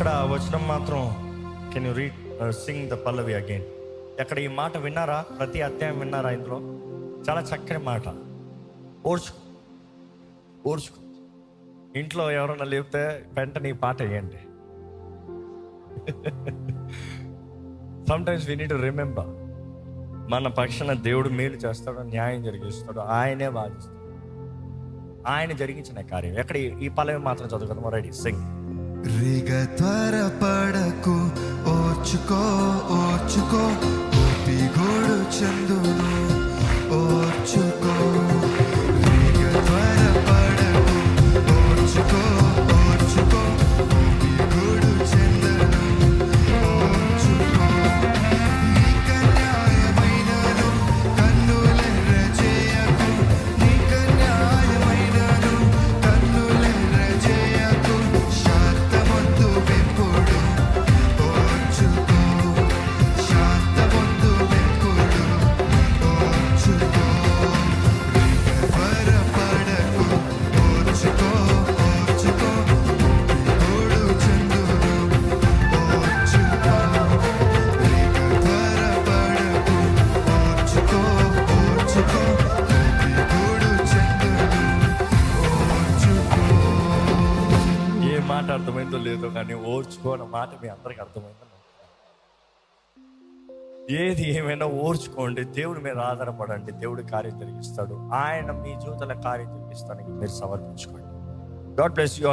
ఎక్కడ వచనం మాత్రం can you read sing the pallavi again ఎక్కడ ఈ మాట విన్నారా? ప్రతి అధ్యాయం విన్నారా ఇందులో? చాలా చక్కని మాట. ఓర్చుకో ఓర్చుకో ఇంట్లో ఎవరన్నా లేపితే వెంటనే ఈ పాట వేయండి. సమ్టైమ్స్ వీ నీడ్ రిమెంబర్ మన పక్షాన దేవుడు మేలు చేస్తాడు న్యాయం జరిగిస్తాడు ఆయనే బాధిస్తాడు ఆయన జరిగించిన కార్యం. ఎక్కడ ఈ- ఈ పల్లవి మాత్రం చదువుకుందాం. రెడీ సింగ్ రిగ త్వరపడకు ఓర్చుకో ఓర్చుకో కోపి గోడు చందును ఓర్చుకో. అర్థమైందో కానీ ఓర్చుకో అన్న మాట మీ అందరికి అర్థమైందో? ఏది ఏమైనా ఓర్చుకోండి దేవుడి మీద ఆధారపడండి దేవుడి కార్యం జరిగిస్తాడు. ఆయన మీ జీవితంలో కార్యం జరిగిస్తానికి మీరు సమర్పించుకోండి. God bless you